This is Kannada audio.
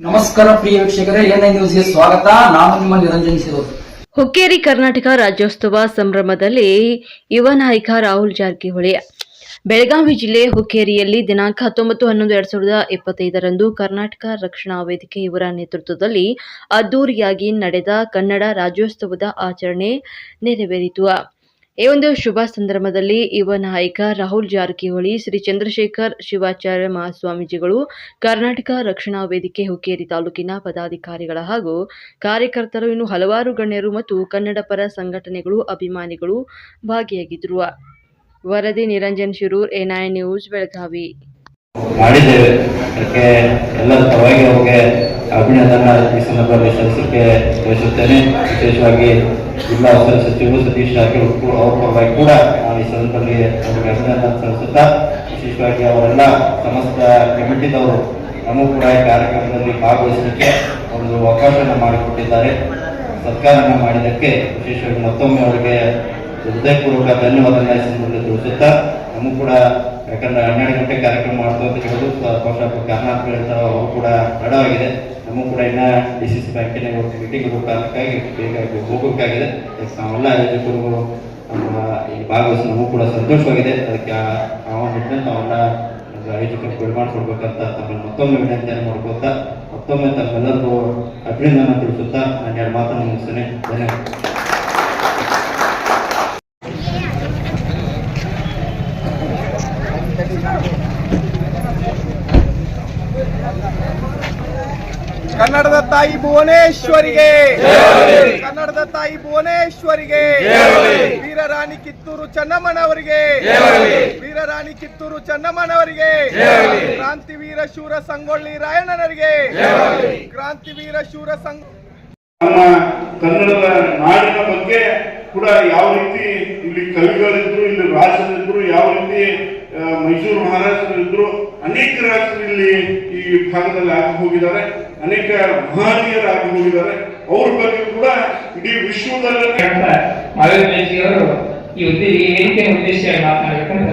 ನಮಸ್ಕಾರ ಪ್ರಿಯ ವೀಕ್ಷಕರೇ ಎನ್ಐ ನ್ಯೂಸ್ಗೆ ಸ್ವಾಗತ. ನಾನು ನಿಮ್ಮ ನಿರಂಜನ್ ಸಿರೋದು ಹುಕ್ಕೇರಿ ಕರ್ನಾಟಕ ರಾಜ್ಯೋತ್ಸವ ಸಂಭ್ರಮದಲ್ಲಿ ಯುವ ನಾಯಕ ರಾಹುಲ್ ಜಾರಕಿಹೊಳಿ. ಬೆಳಗಾವಿ ಜಿಲ್ಲೆ ಹುಕ್ಕೇರಿಯಲ್ಲಿ ದಿನಾಂಕ ಹತ್ತೊಂಬತ್ತು ಹನ್ನೊಂದು ಎರಡ್ ಸಾವಿರದ ಇಪ್ಪತ್ತೈದರಂದು ಕರ್ನಾಟಕ ರಕ್ಷಣಾ ವೇದಿಕೆ ಇವರ ನೇತೃತ್ವದಲ್ಲಿ ಅದ್ದೂರಿಯಾಗಿ ನಡೆದ ಕನ್ನಡ ರಾಜ್ಯೋತ್ಸವದ ಆಚರಣೆ ನೆರವೇರಿತು. ಈ ಒಂದು ಶುಭ ಸಂದರ್ಭದಲ್ಲಿ ಯುವ ನಾಯಕ ರಾಹುಲ್ ಜಾರಕಿಹೊಳಿ, ಶ್ರೀ ಚಂದ್ರಶೇಖರ್ ಶಿವಾಚಾರ್ಯ ಮಹಾಸ್ವಾಮೀಜಿಗಳು, ಕರ್ನಾಟಕ ರಕ್ಷಣಾ ವೇದಿಕೆ ಹುಕ್ಕೇರಿ ತಾಲೂಕಿನ ಪದಾಧಿಕಾರಿಗಳ ಹಾಗೂ ಕಾರ್ಯಕರ್ತರು, ಇನ್ನು ಹಲವಾರು ಗಣ್ಯರು ಮತ್ತು ಕನ್ನಡ ಪರ ಸಂಘಟನೆಗಳು, ಅಭಿಮಾನಿಗಳು ಭಾಗಿಯಾಗಿದ್ದರು ವರದಿ ನಿರಂಜನ್ ಶಿರೂರ್, ಎನ್ಐ ನ್ಯೂಸ್, ಬೆಳಗಾವಿ. ಜಿಲ್ಲಾ ಅವಸರ ಸಚಿವರು ಸತೀಶ್ ಜಾರಕಿಹೊಳಿ ಅವ್ರ ಪರವಾಗಿ ಕೂಡ ನಾನು ಈ ಸಂದರ್ಭದಲ್ಲಿ ಅವರಿಗೆ ಅಭಿನಂದನೆ ಸಲ್ಲಿಸುತ್ತಾ ವಿಶೇಷವಾಗಿ ಅವರೆಲ್ಲ ಸಮಸ್ತ ಕಮಿಟಿದವರು ನಮಗೂ ಕೂಡ ಈ ಕಾರ್ಯಕ್ರಮದಲ್ಲಿ ಭಾಗವಹಿಸಲಿಕ್ಕೆ ಒಂದು ಅವಕಾಶವನ್ನು ಮಾಡಿಕೊಟ್ಟಿದ್ದಾರೆ ಸತ್ಕಾರವನ್ನು ಮಾಡಿದ್ದಕ್ಕೆ ವಿಶೇಷವಾಗಿ ಮತ್ತೊಮ್ಮೆ ಅವರಿಗೆ ಹೃದಯಪೂರ್ವಕ ಧನ್ಯವಾದ ಈ ಸಂದರ್ಭದಲ್ಲಿ ತಿಳಿಸುತ್ತಾ ನಮಗೂ ಕೂಡ ಯಾಕಂದ್ರೆ ಹನ್ನೆರಡು ಗಂಟೆ ಕಾರ್ಯಕ್ರಮ ಮಾಡ್ತು ಬಹುಶಃ ಕಾರಣಾಂತರಗಳಿಂದ ಅವರು ಕೂಡ ತಡವಾಗಿದೆ. ನಮಗೂ ಕೂಡ ಇನ್ನ ಡಿ ಸಿ ಸಿ ಬ್ಯಾಂಕಿನ ಮೀಟಿಂಗ್ ಇರೋ ಕಾರಣಕ್ಕಾಗಿ ಬೇಗ ಹೋಗಬೇಕಾಗಿದೆ. ಅದಕ್ಕೆ ನಾವೆಲ್ಲ ಆಯೋಜಕರು ನಮ್ಮ ಈ ಭಾಗವಹಿಸಿ ನಮಗೂ ಕೂಡ ಸಂತೋಷವಾಗಿದೆ. ಅದಕ್ಕೆ ನಾವು ನಿಟ್ಟಿನಲ್ಲಿ ನಾವೆಲ್ಲ ಒಂದು ಆಯೋಜಕರು ಬಿಡ್ಮಾಡ್ಕೊಡ್ಬೇಕಂತ ತಮ್ಮನ್ನು ಮತ್ತೊಮ್ಮೆ ವಿನಂತಿಯನ್ನು ಮಾಡ್ಕೊತಾ ಮತ್ತೊಮ್ಮೆ ತಮ್ಮೆಲ್ಲರಿಗೂ ಅಭಿನಂದನೆ ತಿಳಿಸುತ್ತಾ, ನಾನು ಎರಡು ಮಾತನ್ನು ಮುಗಿಸ್ತೇನೆ. ಧನ್ಯವಾದ. ಕನ್ನಡದ ತಾಯಿ ಭುವನೇಶ್ವರಿಗೆ. ಕನ್ನಡದ ತಾಯಿ ಭುವನೇಶ್ವರಿಗೆ. ವೀರರಾಣಿ ಕಿತ್ತೂರು ಚೆನ್ನಮ್ಮನವರಿಗೆ. ವೀರರಾಣಿ ಕಿತ್ತೂರು ಚೆನ್ನಮ್ಮನವರಿಗೆ. ಕ್ರಾಂತಿವೀರ ಶೂರ ಸಂಗೊಳ್ಳಿ ರಾಯಣ್ಣನವರಿಗೆ ಕ್ರಾಂತಿವೀರ ಶೂರ ಸಂಗ ನಮ್ಮ ಕನ್ನಡದ ನಾಡಿನ ಬಗ್ಗೆ ಕೂಡ ಯಾವ ರೀತಿ ಇಲ್ಲಿ ಕವಿಗಳಿದ್ರು ಇಲ್ಲಿ ರಾಜರಿದ್ರು ಯಾವ ರೀತಿ ಮೈಸೂರು ಮಹಾರಾಜರು ಇದ್ರು ಅನೇಕ ರಾಜರು ಇಲ್ಲಿ ಈ ಭಾಗದಲ್ಲಿ ಆಗಿ ಹೋಗಿದ್ದಾರೆ, ಅನೇಕ ಮಹನೀಯರಾಗಿ ಹೋಗಿದ್ದಾರೆ. ಅವ್ರ ಬಗ್ಗೆ ಕೂಡ ಇಡೀ ವಿಶ್ವದಲ್ಲಿ ಅವರು ಈ ಉದ್ದೇ ಈ ಉದ್ದೇಶ ಮಾತನಾಡಬೇಕಂತ